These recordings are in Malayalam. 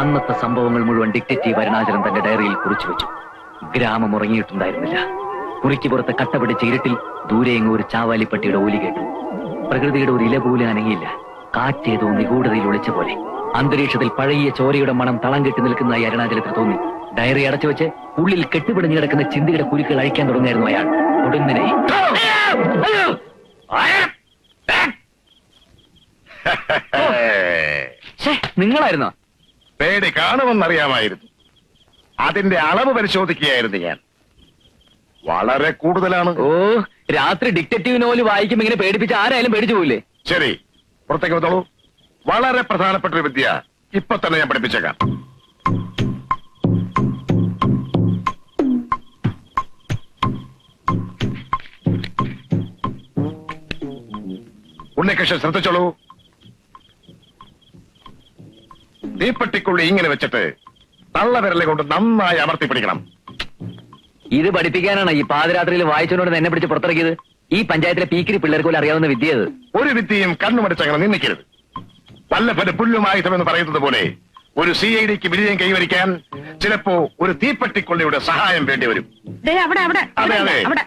അന്നത്തെ സംഭവങ്ങൾ മുഴുവൻ ഡിക്റ്റേറ്റീവ് അരുണാചലൻ തന്റെ ഡയറിയിൽ കുറിച്ചു വെച്ചു. ഗ്രാമം ഉറങ്ങിയിട്ടുണ്ടായിരുന്നില്ല. കുറിക്ക് പുറത്ത് കട്ട പിടിച്ച ഇരുട്ടിൽ ദൂരെയെങ്ങും ഒരു ചാവാലിപ്പട്ടിയുടെ ഓലി കേട്ടു. പ്രകൃതിയുടെ ഒരു ഇല പോലെ അനങ്ങിയില്ല. കാറ്റേതോ നിഗൂഢതയിൽ ഒളിച്ച പോലെ. അന്തരീക്ഷത്തിൽ പഴകിയ ചോരയുടെ മണം തളം കെട്ടി നിൽക്കുന്നതായി അരുണാചലത്തിൽ തോന്നി. ഡയറി അടച്ചു വെച്ച് ഉള്ളിൽ കെട്ടുപിടിഞ്ഞു കിടക്കുന്ന ചിന്തയുടെ കുരുക്കൾ അഴിക്കാൻ തുടങ്ങായിരുന്നു അയാൾ. ഒടുങ്ങിനെ നിങ്ങളായിരുന്നോ? പേടി കാണുമെന്നറിയാമായിരുന്നു. അതിന്റെ അളവ് പരിശോധിക്കുകയായിരുന്നു ഞാൻ. വളരെ കൂടുതലാണ്. ഓ രാത്രി ഡിറ്റക്റ്റീവ് നോവൽ വായിക്കുമ്പോ ഇങ്ങനെ പേടിപ്പിച്ച് ആരായാലും പേടിച്ചു പോയില്ലേ ശരി പുറത്തേക്ക് വന്നോളൂ. വളരെ പ്രധാനപ്പെട്ട ഒരു വിദ്യ ഇപ്പൊ തന്നെ ഞാൻ പഠിപ്പിച്ചേക്കാം. ഉണ്ണികൃഷ്ണൻ ശ്രദ്ധിച്ചോളൂ. തീപ്പെട്ടിക്കുള്ളി ഇങ്ങനെ വെച്ചിട്ട് തള്ളവിരലെ കൊണ്ട് നന്നായി അമർത്തി പിടിക്കണം. ഇത് പഠിപ്പിക്കാനാണ് ഈ പാതിരാത്രിയിൽ വായിച്ചോണ്ട് എന്നെ പിടിച്ച് പുറത്തിറക്കിയത്. ഈ പഞ്ചായത്തിലെ പീക്കിരി പിള്ളേർക്ക് പോലും അറിയാവുന്ന വിദ്യ അത് ഒരു വിദ്യയും കണ്ണുമടിച്ചങ്ങനെ നിന്ദിക്കരുത് വല്ലഭന് പുല്ലുമായുധമെന്ന് പറയുന്നത് പോലെ ഒരു സി ഐ ഡിക്ക് വിജയം കൈവരിക്കാൻ ചിലപ്പോ ഒരു തീപ്പെട്ടിക്കൊള്ളിയുടെ സഹായം വേണ്ടി വരും. അതെ അതെ.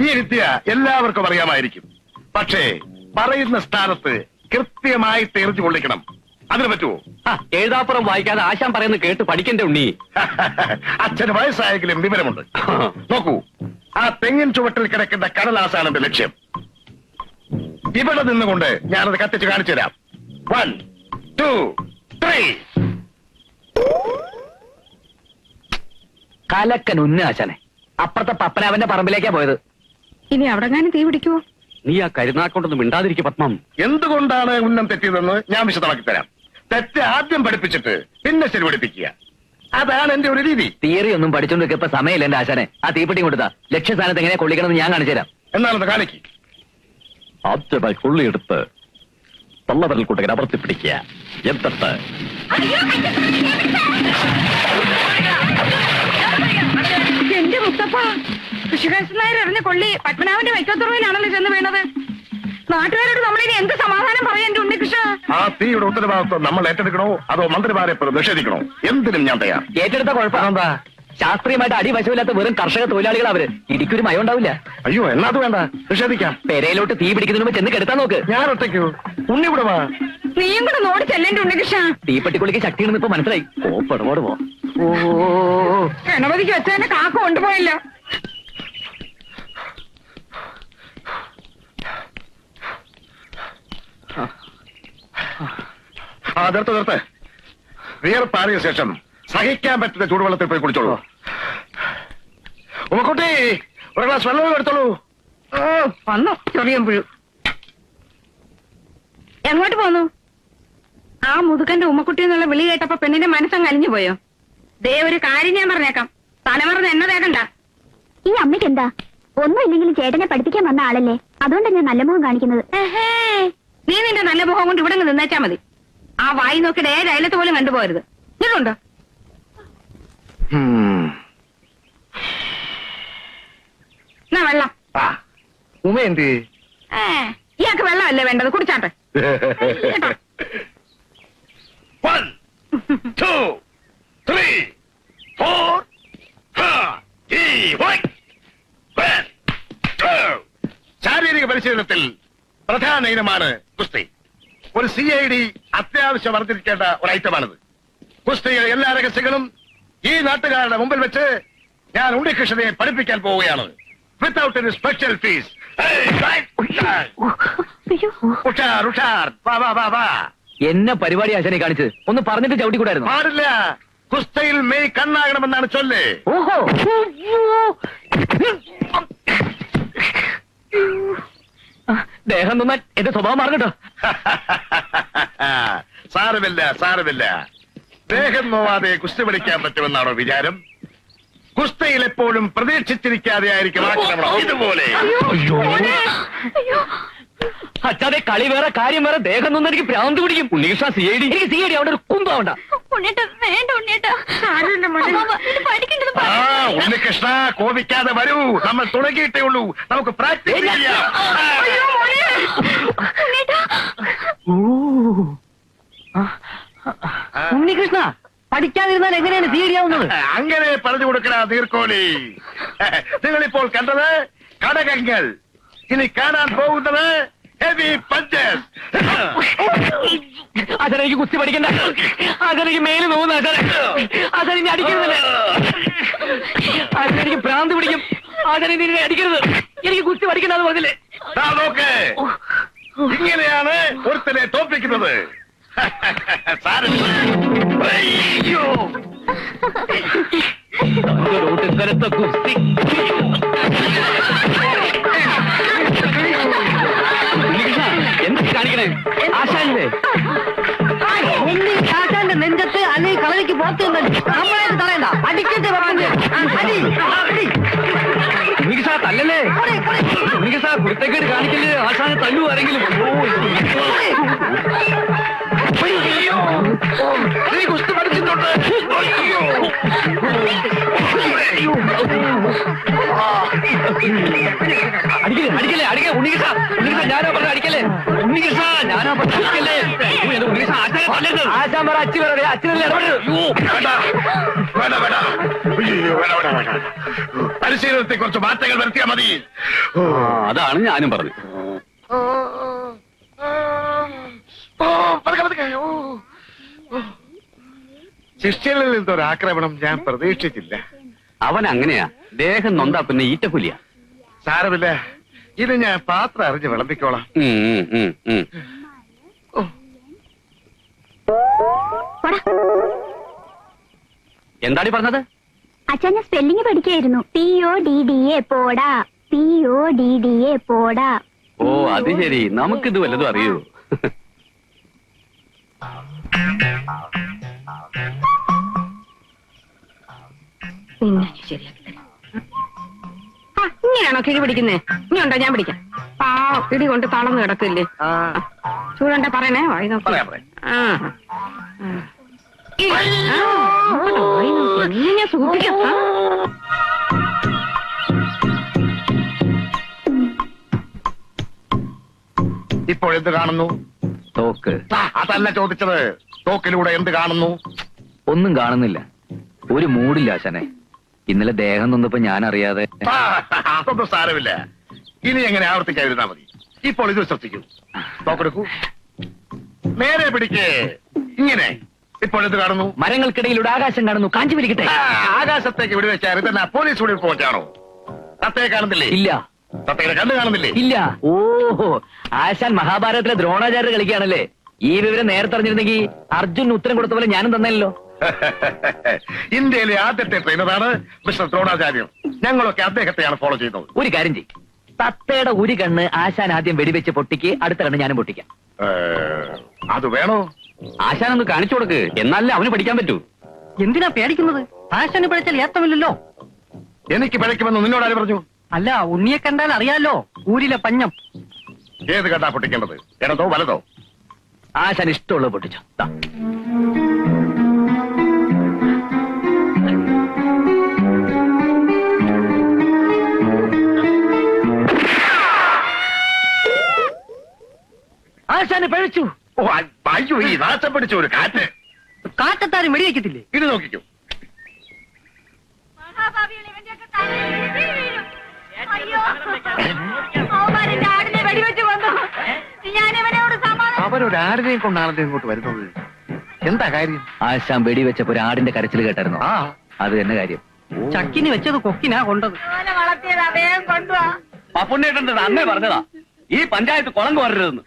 ഈ വിദ്യ എല്ലാവർക്കും അറിയാമായിരിക്കും. പക്ഷേ പറയുന്ന സ്ഥാനത്ത് കൃത്യമായി എറിഞ്ഞു കൊള്ളിക്കണം. അതിന് പറ്റുമോ ആ, എഴുതാപ്പുറം വായിക്കാതെ ആശാൻ പറയുന്നത് കേട്ട് പഠിക്കണ്ടേ ഉണ്ണി? അച്ഛന് വയസ്സായെങ്കിലും വിവരമുണ്ട്. നോക്കൂ ആ തെങ്ങിൻ ചുവട്ടിൽ കിടക്കുന്ന കടലാസാണ് എന്റെ ലക്ഷ്യം. ഇവിടെ നിന്നുകൊണ്ട് ഞാനത് കത്തിച്ച് കാണിച്ചു തരാം. വൺ ടു ത്രീ കലക്കൻ ഉന്ന ആശാനെ. അപ്പുറത്തെ പപ്പനാവന്റെ പറമ്പിലേക്കാ പോയത്. ഇനി അവിടെ തീ പിടിക്കുവോ? നീ ആ കരുനാക്കൊണ്ടൊന്നും മിണ്ടാതിരിക്കും പത്മം. എന്തുകൊണ്ടാണ് ഉന്നം തെറ്റിയതെന്ന് ഞാൻ വിശദമാക്കി തരാം. തെറ്റ് ആദ്യം പഠിപ്പിച്ചിട്ട് പിന്നെ ശരി പഠിപ്പിക്കുക. അതാണ് എന്റെ ഒരു രീതി. തിയറി ഒന്നും പഠിച്ചോണ്ട് ഇപ്പൊ സമയമില്ല എന്റെ ആശാനെ. ആ തീപ്പെട്ടി കൊടുത്താ ലക്ഷ്യസ്ഥാനത്ത് എങ്ങനെ കൊള്ളിക്കണമെന്ന് ഞാൻ കാണിച്ചു തരാം എന്നാണെന്ന് കാണിക്ക്. ആദ്യമായി കൊള്ളിയെടുത്ത് തള്ളവരൽ കൂട്ടകൻ അമർത്തി പിടിക്കുക. എന്നിട്ട് എന്റെ മുത്തപ്പ. എറിഞ്ഞ കൊള്ളി പത്മനാഭന്റെ വൈക്കത്തുറവിലാണല്ലോ ചെന്ന് വീണത്. നാട്ടുകാരോട് നമ്മൾ ഇനി എന്ത് സമാധാനം പറയാൻ ഉണ്ണികൃഷ്ണ? ആ തീയുടെ ഉത്തരവാദിത്വം നമ്മൾ ഏറ്റെടുക്കണോ അതോ മന്ത്രിമാരെ പോലും നിഷേധിക്കണോ? എന്തിനും ഞാൻ തയ്യാർ. ഏറ്റെടുത്ത കുഴപ്പം എന്താ? ശാസ്ത്രീയമായിട്ട് അടിവശമില്ലാത്ത വെറും കർഷക തൊഴിലാളികൾ അവർ. ഇടിക്കൊരു മയം ഉണ്ടാവില്ല. അയ്യോ എന്നാ അത് വേണ്ട. നിഷേധിക്കാം. പെരയിലോട്ട് തീ പിടിക്കുന്നതിന് മുമ്പ് ചെന്ന് കെടുത്താൻ നോക്ക്. ഞാൻ ഒറ്റയ്ക്കോ? ഉണ്ണി ഇവിടെ വാ. നീയും കൂടെ നോടി ചെല്ലേണ്ട ഉണ്ണികൃഷ്ണ. തീപ്പെട്ടിക്കുള്ളിക്ക് ശക്തിയുണ്ടെന്ന് ഇപ്പൊ മനസ്സിലായി. ഓ പെടപാട് പോ. ഓ ഗണപതിക്ക് വെച്ചതിന്റെ കാക്ക കൊണ്ടുപോയല്ലോ. ആ നിർത്ത് നിർത്ത്. വിയർപ്പാറിയ ശേഷം സഹിക്കാൻ പറ്റുന്ന ചൂടുവെള്ളത്തിൽ പോയി കുടിച്ചോളൂ ഉമ്മക്കുട്ടി ഒരു ഗ്ലാസ് വെള്ളം എടുത്തോളൂ. ഓ വന്നു എങ്ങോട്ട് പോന്നു? ആ മുതുക്കന്റെ ഉമ്മക്കുട്ടി എന്നുള്ള വിളി കേട്ടപ്പോ പെണ്ണിന്റെ മനസ്സങ്ങ് അലിഞ്ഞു പോയോ? ദേ ഒരു കാര്യം ഞാൻ പറഞ്ഞേക്കാം. തലമറന്ന് എന്നെ തേക്കണ്ട. ഈ അമ്മയ്ക്ക് എന്താ? ഒന്നും ഇല്ലെങ്കിലും ചേട്ടനെ പഠിപ്പിക്കാൻ വന്ന ആളല്ലേ? അതുകൊണ്ടാണ് ഞാൻ നല്ല മുഖം കാണിക്കുന്നത്. നീ നിന്റെ നല്ല മുഖം കൊണ്ട് ഇവിടെ നിന്നേച്ചാ മതി. ആ വായി ഏത് അയലത്ത് പോലും കണ്ടുപോകരുത്. ഇതുണ്ടോ എന്നാ വെള്ളം? ഉമ എന്ത്? ഏ ഇയാൾക്ക് വെള്ളമല്ലേ വേണ്ടത്? കുടിച്ചാട്ടെ. വൺ ടു ത്രീ ഫോർ ശാരീരിക പരിശീലനത്തിൽ പ്രധാന ഇനമാണ് കുസ്തി ഒരു സി ഐ ഡി അത്യാവശ്യം വർദ്ധിക്കേണ്ട ഒരു ഐറ്റമാണിത് കുസ്തിയുടെ എല്ലാ രഹസ്യങ്ങളും ഈ നാട്ടുകാരുടെ മുമ്പിൽ വെച്ച് ഞാൻ ഉണ്ണികൃഷ്ണനെ പഠിപ്പിക്കാൻ പോവുകയാണ്. വിത്തൗട്ട് എനി സ്പെഷ്യൽ ഫീസ് ഉഷാർ. ഉഷാർ വാ വാ വാ വാ. എന്നെ പരിപാടി ആശാനെ കാണിച്ചത്. ഒന്ന് പറഞ്ഞിട്ട് ചവിട്ടിക്കൂടായിരുന്നു. പാടില്ല. കുസ്തയിൽ മെയ് കണ്ണാകണമെന്നാണ് ചൊല്ല്. ഓഹോ. ദേഹം നന്നാൻ എന്റെ സ്വഭാവം മാറട്ടോ സാരമില്ല സാരമില്ല. ദേഹം നോവാതെ കുസ്തി പഠിക്കാൻ പറ്റുമെന്നാണോ വിചാരം? കുസ്തയിൽ എപ്പോഴും പ്രതീക്ഷിച്ചിരിക്കാതെ ആയിരിക്കും ആക്രമണം ഇതുപോലെ. അച്ഛാതെ കളി വേറെ കാര്യം വേറെ. ദേഹം നിന്ന് എനിക്ക് ഭ്രാന്ത് പിടിക്കും. ഉണ്ണീഷ സി ഐ ഡി. എനിക്ക് സി ഐ ഡി അവിടെ ഒരു കുമ്പാവണ്ട ഉണ്ണേട്ട വേണ്ട ഉണ്ണേട്ട സാരമില്ല മോനെ. ഇത് പഠിക്കേണ്ടത് ആ ഉണ്ണികൃഷ്ണ കോപിക്കാതെ വരൂ. നമ്മൾ തുടങ്ങിയിട്ടേ ഉള്ളൂ. നമുക്ക് പ്രാക്ടീസ് ചെയ്യാം. ഓ. ഉണ്ണികൃഷ്ണ പഠിക്കാതിരുന്നാൽ എങ്ങനെയാണ് സി അങ്ങനെ പറഞ്ഞു കൊടുക്കണ നീർക്കോലി. നിങ്ങളിപ്പോൾ കണ്ടത് കടകങ്ങൾ. ഇനി കാണാൻ പോകുന്നത് ഹെവി പഞ്ചസ് അതെനിക്ക് കുസ്തി പഠിക്കണ്ട. അതെനിക്ക് മേൽ നോവുന്ന അച്ഛനെ അടിക്കരുതല്ലേ അച്ഛനെനിക്ക് ഭ്രാന്ത് പിടിക്കും. അച്ഛനെ നിന്നെ അടിക്കരുത്. എനിക്ക് കുസ്തി പഠിക്കണ്ട അത് പറഞ്ഞില്ലേ? നോക്ക്. ഇങ്ങനെയാണ് ഒരുത്തനെ തോപ്പിക്കുന്നത് ഒടുക്കലത്തെ കുസ്തി എന്ത് കാണിക്കണേ ആശാനില്ലേ കാക്കാന്റെ നെഞ്ചത്ത് അല്ലെങ്കിൽ കളരിക്ക് പോത്ത് നമ്മളായിട്ട് തടയണ്ട അടിക്കട്ടെ സാർ തല്ലല്ലേ സാർ കുരുത്തക്കേട് കാണിക്കല്ലേ? ആശാനെ തല്ലു ആരെങ്കിലും അയ്യോ. നീ കുസ്തി പഠിച്ചിട്ടുണ്ട്. അയ്യോ. അടിക്കല്ലേ അടിക്കല്ലേ അടിക്കേ ഉണ്ണിക്ക് സാർ ഞാനാ പറഞ്ഞ അടിക്കല്ലേ? ഉണ്ണിക്ക് സാർ ഞാനാ പറഞ്ഞ അടിക്കല്ലേ? അയ്യോ, എന്റെ ആശാനെ ആശാൻ പറ അച്ഛൻ പറ അച്ഛനല്ലേ അയ്യോ വേണ്ട വേണ്ട വേണ്ട. അയ്യോ, വേണ്ട വേണ്ട വേണ്ട. പരിശീലനത്തെ കുറച്ച് മാറ്റങ്ങൾ വരുത്തിയാൽ മതി. അതാണ് ഞാനും പറഞ്ഞു ഓ, പതുക്കെ, പതുക്കെ. ഓ, ഓ. ശിഷ്യനിൽ നിന്നൊരു ആക്രമണം ഞാൻ പ്രതീക്ഷിച്ചില്ല. അവൻ അങ്ങനെയാ. ദേഹം നൊന്താ പിന്നെ ഈറ്റക്കുലിയാ. സാരമില്ല. ഇത് ഞാൻ പാത്രം അറിഞ്ഞ് വിളമ്പിക്കോളാം. എന്താടി പറഞ്ഞത് അച്ഛൻ ഞാൻ spelling പഠിക്കായിരുന്നു P O D D A പോടാ P O D D A പോടാ. ഓ അത് ശരി. നമുക്കിത് വല്ലതും അറിയൂ? പിന്നെ ശരിയാക്കി തരാം. ഇങ്ങനെയാണോ കിഴി പിടിക്കുന്നേ? ഇനി ഉണ്ടോ? ഞാൻ പിടിക്കാം. ആ പിടി കൊണ്ട് തളർന്ന് കിടക്കില്ലേ? ചൂടണ്ട? പറയണേ വായി നോക്കി. ആ. വായി നോക്കി. സൂക്ഷിക്കാം. എന്ത് കാണുന്നു? തോക്ക്. അതല്ല ചോദിച്ചത്. തോക്കിലൂടെ എന്ത് കാണുന്നു? ഒന്നും കാണുന്നില്ല. ഒരു മൂടില്ല ആശാനെ. ഇന്നലെ ദേഹം നൊന്നപ്പോ ഞാൻ അറിയാതെ അതൊന്നും സാരമില്ല. ഇനി എങ്ങനെ ആവർത്തിക്കാതിരുന്നാ മതി. ഇപ്പോൾ ഇത് ശ്രദ്ധിക്കൂ തോക്കെടുക്കൂ. നേരെ പിടിക്കേ. ഇങ്ങനെ. ഇപ്പോൾ എന്ത് കാണുന്നു? മരങ്ങൾക്കിടയിലൂടെ ആകാശം കാണുന്നു. കാഞ്ചി പിടിക്കട്ടെ. ആകാശത്തേക്ക് വിടുവെച്ചാൽ ഇതെന്നാ പോലീസ് വെച്ചാണോ? തത്തയെ കാണുന്നില്ലേ? ഇല്ല. കാണുന്നില്ലേ? ഇല്ല. ഓഹോ ആശാൻ മഹാഭാരതത്തിലെ ദ്രോണാചാര്യ കളിക്കുകയാണല്ലേ? ഈ വിവരം നേരത്തെ അറിഞ്ഞിരുന്നെങ്കിൽ അർജുൻ ഉത്തരം കൊടുത്ത പോലെ ഞാനും തന്നല്ലോ ഇന്ത്യയിലെ ആദ്യത്തെ ട്രെയിനറാണ് മിസ്റ്റർ ദ്രോണാചാര്യം. ഞങ്ങളൊക്കെ അദ്ദേഹത്തെയാണ് ഫോളോ ചെയ്യുന്നത്. ഒരു കാര്യം ചെയ്യും. തത്തയുടെ ഒരു കണ്ണ് ആശാൻ ആദ്യം വെടിവെച്ച് പൊട്ടിക്ക് അടുത്ത കണ്ണ് ഞാനും പൊട്ടിക്കാം. അത് വേണോ? ആശാൻ ഒന്ന് കാണിച്ചു കൊടുക്ക്. എന്നാലേ അവന് പഠിക്കാൻ പറ്റൂ. എന്തിനാ പേടിക്കുന്നത്? ആശാന് പഠിച്ചാൽ ഏത്തമില്ലല്ലോ. എനിക്ക് പിഴയ്ക്കുമെന്ന് നിന്നോട് ആര് പറഞ്ഞു? അല്ല ഉണ്ണിയെ കണ്ടാൽ അറിയാലോ ഊരിലെ പഞ്ഞം. ഏത് കണ്ടാ പൊട്ടിക്കേണ്ടത്? ഇടതോ വലതോ? ആശാൻ ഇഷ്ടമുള്ളത് പൊട്ടിച്ചു. ആശാന് പഴിച്ചു. ഓ അ- അയ്യോ ഈ നാശം പിടിച്ച ഒരു കാറ്റ്. കാറ്റത്താരും വെടിവെക്കത്തില്ലേ ഇത് നോക്കിക്കോ. ഇവനോട് സമാധാനം അവരൊരാടിനെയും കൊണ്ടാണല്ലോ ഇങ്ങോട്ട് വരുന്നത്. എന്താ കാര്യം? ആശാൻ വെടിവെച്ചപ്പോ ഒരു ആടിന്റെ കരച്ചിൽ കേട്ടായിരുന്നു. ആ. അത് തന്നെ കാര്യം. ചക്കിന് വെച്ചത് കൊക്കിനാ കൊണ്ടത്. പോലെ വളർത്തിയത് അദ്ദേഹം കൊണ്ടുവാ. പപ്പുണ്ണേട്ടൻ അന്നേ പറഞ്ഞതാ. ഈ പഞ്ചായത്ത് കുളം കോരരുതെന്ന്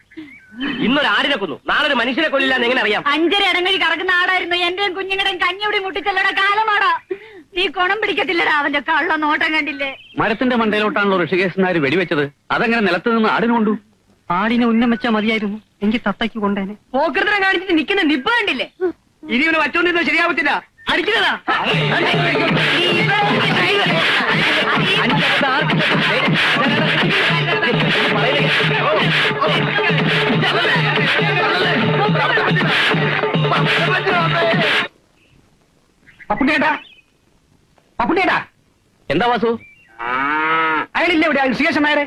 ഇന്നൊരു ആടിനെ കൊന്നു. നാളെ ഒരു മനുഷ്യനെ കൊല്ലില്ലാന്ന് എങ്ങനെ അറിയാം? അഞ്ചര ഇടങ്ങഴി കറക്കുന്ന ആടായിരുന്നു. എന്റെയും കുഞ്ഞുങ്ങളുടെയും കഞ്ഞിവിടെ മുട്ടിച്ചല്ലട കാലമാടാ നീ കൊണം പിടിക്കത്തില്ലടാ അവന്റെ കള്ള നോട്ടം കണ്ടില്ലേ? മരത്തിന്റെ മണ്ടയിലോട്ടാണല്ലോ ഋഷികേശനാര് വെടിവെച്ചത്. അതങ്ങനെ നിലത്ത് നിന്ന് ആടിനുണ്ടു കൊണ്ടു? ആടിനെ ഉന്നം വെച്ചാ മതിയായിരുന്നു. എനിക്ക് തത്തയ്ക്ക് കൊണ്ടേനെ. പോക്കൃതരം കാണിച്ചിട്ട് നിൽക്കുന്ന നിപ്പ് കണ്ടില്ലേ? ഇനി ഇവന് വച്ചോണ്ടിരുന്ന ശരിയാവത്തില്ല. അടിക്കുന്നതാ പപ്പുണ്ണേട്ടാ പപ്പുണ്ണേട്ടാ എന്താ വാസു? അയാളില്ല ഇവിടെ ഋഷികേശൻ നായരെ?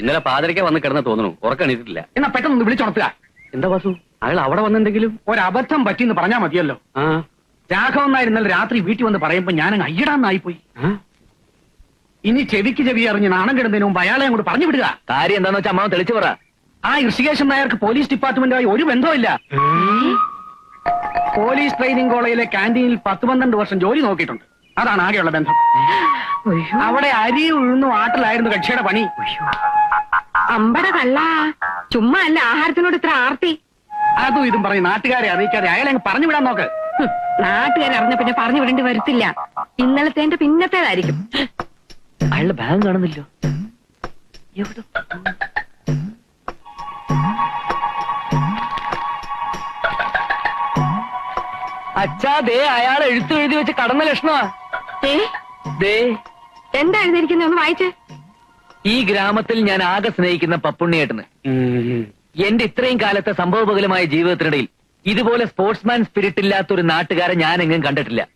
ഇന്നലെ പാതിരയ്ക്ക് വന്ന് കിടന്ന് തോന്നുന്നു. ഉറക്കണിട്ടില്ല എന്നാ പെട്ടെന്ന് വിളിച്ചുണർത്തുക എന്താ വാസു? അയാൾ അവിടെ വന്നെന്തെങ്കിലും? ഒരബദ്ധം പറ്റിയെന്ന് പറഞ്ഞാ മതിയല്ലോ. ആ. രാഘവൻ നായർ ഇന്നലെ രാത്രി വീട്ടിൽ വന്ന് പറയുമ്പോ ഞാനങ്ങ് അയ്യടാന്നായിപ്പോയി. ഇനി ചെവിക്ക് ചെവി അറിഞ്ഞ് നാണം കിടന്നതിന് മുമ്പ് അയാളെ അങ്ങോട്ട് പറഞ്ഞു വിടുക. കാര്യം എന്താന്ന് വെച്ചാൽ അമ്മാവൻ തെളിച്ചു പറ. ആ ഋഷികേശൻ നായർക്ക് പോലീസ് ഡിപ്പാർട്ട്മെന്റുമായി ഒരു ബന്ധമില്ല പോലീസ് ട്രെയിനിങ് കോളേജിലെ കാന്റീനിൽ പത്ത് പന്ത്രണ്ട് വർഷം ജോലി നോക്കിയിട്ടുണ്ട്. അതാണ് ആകെയുള്ള ബന്ധം. അവിടെ അരി ഉഴുന്നും ആട്ടിലായിരുന്നു കക്ഷിയുടെ പണി. അമ്പട കള്ള. ചുമ്മാ അല്ല ആഹാരത്തിനോട് ഇത്ര ആർത്തി. അതും ഇതും പറയും നാട്ടുകാരെ അറിയിക്കാതെ അയാളെ പറഞ്ഞു വിടാൻ നോക്ക്. നാട്ടുകാരെ അറിഞ്ഞ പിന്നെ പറഞ്ഞു വിടേണ്ടി വരത്തില്ല. ഇന്നലത്തെ എന്റെ പിന്നത്തേതായിരിക്കും. അയാളുടെ ബാഗ് കാണുന്നില്ലോ അച്ഛാ ദേ അയാൾ എഴുത്തു എഴുതി വെച്ച് കടന്ന ലക്ഷണമാ. എന്താ എഴുതിയിരിക്കുന്നത് ഒന്ന് വായിച്ചേ. ഈ ഗ്രാമത്തിൽ ഞാൻ ആകെ സ്നേഹിക്കുന്ന പപ്പുണ്ണിയേട്ടന്. എന്റെ ഇത്രയും കാലത്തെ സംഭവബഹുലമായ ജീവിതത്തിനിടയിൽ ഇതുപോലെ സ്പോർട്സ്മാൻ സ്പിരിറ്റ് ഇല്ലാത്ത ഒരു നാട്ടുകാരെ ഞാൻ എങ്ങും കണ്ടിട്ടില്ല.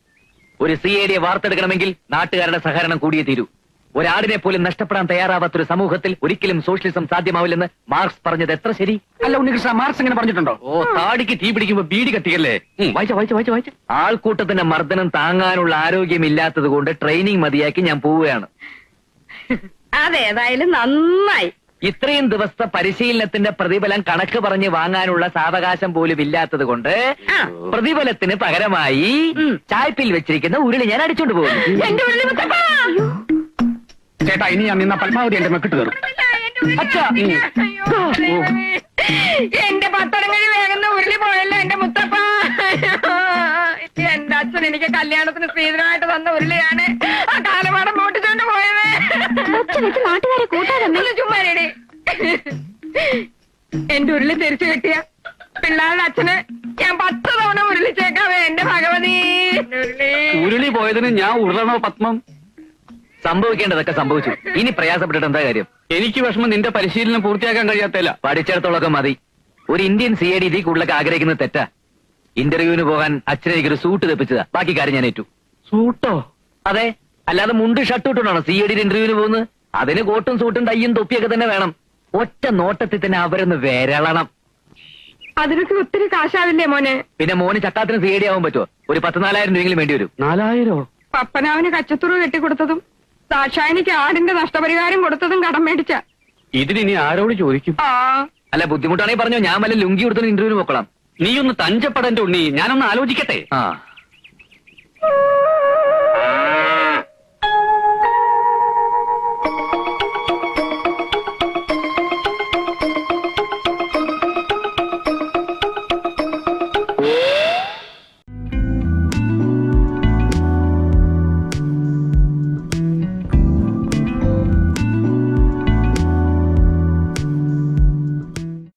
ഒരു സി ഐ ഡിയെ വാർത്തെടുക്കണമെങ്കിൽ നാട്ടുകാരുടെ സഹകരണം കൂടിയേ തീരൂ. ഒരാടിനെ പോലും നഷ്ടപ്പെടാൻ തയ്യാറാവാത്ത ഒരു സമൂഹത്തിൽ ഒരിക്കലും സോഷ്യലിസം സാധ്യമാവില്ലെന്ന് മാർക്സ് പറഞ്ഞത് എത്ര ശരി? അല്ല ഉണ്ണികൃഷ്ണ മാർക്സ് ഇങ്ങനെ പറഞ്ഞിട്ടുണ്ടോ? ഓ താടിക്ക് തീ പിടിക്കുമ്പോ ബീഡി കത്തിക്കല്ലേ വായിച്ച വായിച്ച വായിച്ച വായിച്ച. ആൾക്കൂട്ടത്തിന്റെ മർദ്ദനം താങ്ങാനുള്ള ആരോഗ്യം ഇല്ലാത്തത് കൊണ്ട് ട്രെയിനിങ് മതിയാക്കി ഞാൻ പോവുകയാണ്. അതേതായാലും നന്നായി. ഇത്രയും ദിവസത്തെ പരിശീലനത്തിന്റെ പ്രതിഫലം കണക്ക് പറഞ്ഞ് വാങ്ങാനുള്ള സാവകാശം പോലും ഇല്ലാത്തത് കൊണ്ട് പ്രതിഫലത്തിന് പകരമായി ചായ്പിൽ വെച്ചിരിക്കുന്ന ഉരുളി ഞാൻ അടിച്ചോണ്ട് പോകുന്നു. ചേട്ടാ ഇനി ഞാൻ നിന്ന പരമാവധി എന്റെ മെക്കിട്ട് കയറും. അച്ഛാ. എന്റെ പത്തടങ്ങഴി വേഗം ഉരുളി പോയല്ലോ എന്റെ മുത്തപ്പ. എന്റെ അച്ഛൻ എനിക്ക് കല്യാണത്തിന് സ്ത്രീധനമായിട്ട് തന്ന ഉരുളിയാണ്. ആ കാലമാടം മോട്ടിച്ചോണ്ട് പോയത്. നാട്ടുകാരെ കൂട്ടാതെ ചുമ്മാരേടി. എന്റെ ഉരുളി തിരിച്ചു കിട്ടിയ പിള്ളേരുടെ അച്ഛന് ഞാൻ പത്ത് തവണ ഉരുളിച്ചേക്കാവേ എന്റെ ഭഗവതി. ഉരുളി പോയതിന് ഞാൻ ഉരുളണോ പത്മം? സംഭവിക്കേണ്ടതൊക്കെ സംഭവിച്ചു. ഇനി പ്രയാസപ്പെട്ടിട്ട് എന്താ കാര്യം? എനിക്ക് വിഷമം നിന്റെ പരിശീലനം പൂർത്തിയാക്കാൻ കഴിയാത്തല്ല പഠിച്ചിടത്തോളൊക്കെ മതി. ഒരു ഇന്ത്യൻ സി ഐ ഡി ഇതിൽ കൂടുതലൊക്കെ ആഗ്രഹിക്കുന്നത് തെറ്റാ. ഇന്റർവ്യൂവിന് പോകാൻ അച്ഛനെനിക്ക് ഒരു സൂട്ട് തെപ്പിച്ചതാ. ബാക്കി കാര്യം ഞാൻ ഏറ്റു. സൂട്ടോ? അതെ. അല്ലാതെ മുണ്ട് ഷർട്ട് ഇട്ടുകൊണ്ടാണോ സി ഐ ഡിയുടെ ഇന്റർവ്യൂവിന് പോകുന്നത്? അതിന് കോട്ടും സൂട്ടും ടൈയും തൊപ്പിയൊക്കെ തന്നെ വേണം. ഒറ്റ നോട്ടത്തിൽ തന്നെ അവരൊന്ന് വേരളണം. അതിനൊക്കെ ഒത്തിരി കാശാവില്ലേ മോനെ? പിന്നെ മോന് ചക്കാത്തിന് സി ഐ ഡി ആവാൻ പറ്റുമോ ഒരു പത്ത് നാലായിരം രൂപയെങ്കിലും വേണ്ടി വരും. നാലായിരോ? പപ്പനാവിന് കച്ചത്തുറു കെട്ടിക്കൊടുത്തതും ദാക്ഷായനിക്ക് ആടിന്റെ നഷ്ടപരിഹാരം കൊടുത്തതും കടം മേടിച്ച. ഇതിനി ആരോട് ചോദിക്കും? ആ. അല്ല ബുദ്ധിമുട്ടാണെങ്കിൽ പറഞ്ഞോ ഞാൻ വല്ല ലുങ്കി കൊടുത്തു ഇന്റർവ്യൂവിന് പോക്കളാം. നീ ഒന്ന് തഞ്ചപ്പെടേണ്ട ഉണ്ണി ഞാനൊന്ന് ആലോചിക്കട്ടെ. ആ.